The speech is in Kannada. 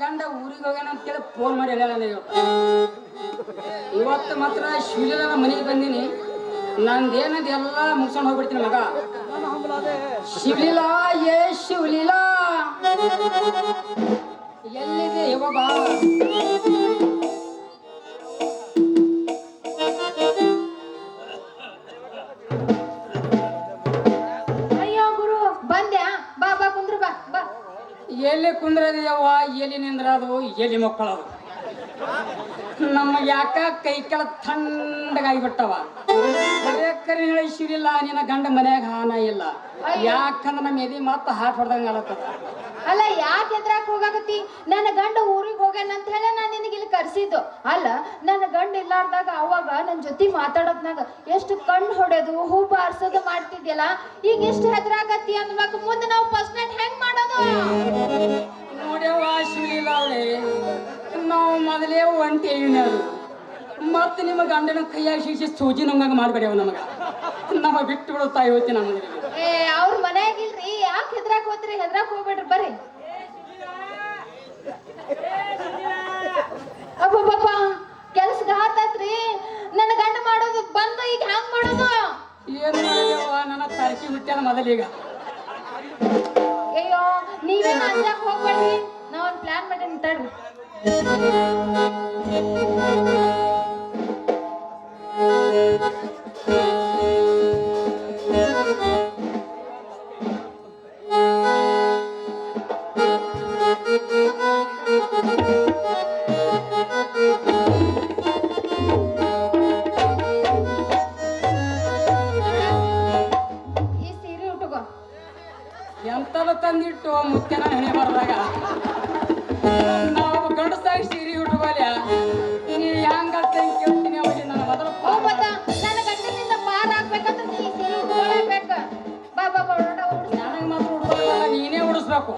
ಊರಿಗೆ ಹೋಗ್ಯಾನ ಅಂತೇಳಿ ಫೋನ್ ಮಾಡಿ ಹೇಳ ಇವತ್ತು ಇವತ್ತು ಮಾತ್ರ ಶಿವಜನ ಮನೆಗೆ ಬಂದೀನಿ. ನಂದೇನದು ಎಲ್ಲ ಮುಗಿಸ್ಕೊಂಡು ಹೋಗ್ಬಿಡ್ತೀನಿ ಮಗ. ಶಿವಲೀಲಾ, ಏ ಶಿವಲೀಲಾ. ಎಲ್ಲಿದೆ ಇವಾಗ Thank ಎಲ್ಲಿ ಕುಂದ್ರದಿದವ ಎಲ್ಲಿ ನಿಂದ್ರದು, ಎಲ್ಲಿ ಮಕ್ಕಳದು? ನಮಗೆ ಯಾಕ ಕೈ ಕೆಳ ಥಂಡಗಾಗಿ ಬಿಟ್ಟವ? ಕರೆ ಹೇಳಿ ಶಿರಿಲ್ಲ ನಿನ್ನ ಗಂಡ ಮನ್ಯಾಗ ಹಾನ ಇಲ್ಲ. ಯಾಕಂದ್ರೆ ನಮ್ಮ ಎದಿ ಮತ್ತೆ ಹಾಟ್ ಹೊಡೆದಂಗ ಅಲ್ಲ, ಯಾಕೆ ಎದ್ರಾಕ್ ಹೋಗಾಕತ್ತಿ? ನನ್ನ ಗಂಡ ಊರಿಗೆ ಹೋಗ್ಯಾನ ಅಂತ ಹೇಳಿ ನಾನು ಕರ್ಸಿದ್ದು. ಅಲ್ಲ ನನ್ನ ಗಂಡ ಇಲ್ಲಾರ್ದಾಗ ಅವಾಗ ನನ್ನ ಜೊತೆ ಮಾತಾಡೋದ್ನಾಗ ಎಷ್ಟು ಕಣ್ಣು ಹೊಡೆದು ಹೂ ಬಾರ್ಸೋದು ಮಾಡ್ತಿದ್ಯಲ್ಲ? ಈಗ ಎಷ್ಟು ಹೆದರಾಗತ್ತಿ ಅಂದ್ಬೇಕು. ಮುಂದೆ ನಾವು ಫಸ್ಟ್ ನೈಟ್ ಹೆಂಗ್ ಮಾಡೋದು? ನಾವು ಮೊದಲೇ ಒಂಟಿ ಅದು ಮತ್ತೆ ನಿಮ್ಮ ಗಂಡನ ಕೈಯಾಗಿ ಶಿಕ್ಷೆ ಸೂಜಿ ನಮ್ಗಂಗ ಮಾಡ್ಬೇಡ್ಯವ ನಮಗ. ನಮ್ಮ ಬಿಟ್ಟು ಬಿಡುತ್ತಾ ಇವತ್ತಿ ನಮಗೆ ಏ ಅವ್ರ ಮನೆಯಾಗಿಲ್ರಿ ಯಾಕೆ ಹೆದ್ರಾಕ್ ಹೋದ್ರಿ? ಹೆದ್ರಾಕ್ ಹೋಗ್ಬೇಡ್ರಿ. ತರಕಿ ಈಗ. ಮೊದಲೀಗ ಅಯ್ಯೋ ನೀವೇನು ಹೋಗ್ಬೇಡಿ. ನಾ ಒಂದು ಪ್ಲಾನ್ ಮಾಡಿ ತಡ್ರಿ. ಎಂತದ ತಂದಿಟ್ಟು ಮುತ್ಯನ ಹೆಣೆ ಬರ್ದಾಗ ನಾವು ಗಂಡಸಾಗಿ ಸೀರೆ ಉಟ್ಕೊಲ್ಯ ನೀ ಹೆಂಗ ಕೇಳ್ತೀನಿ ಅವಾಗ ನನ್ನ ಮೊದಲು ನನಗೆ ಮಾತ್ರ ನೀನೇ ಉಡಿಸ್ಬೇಕು.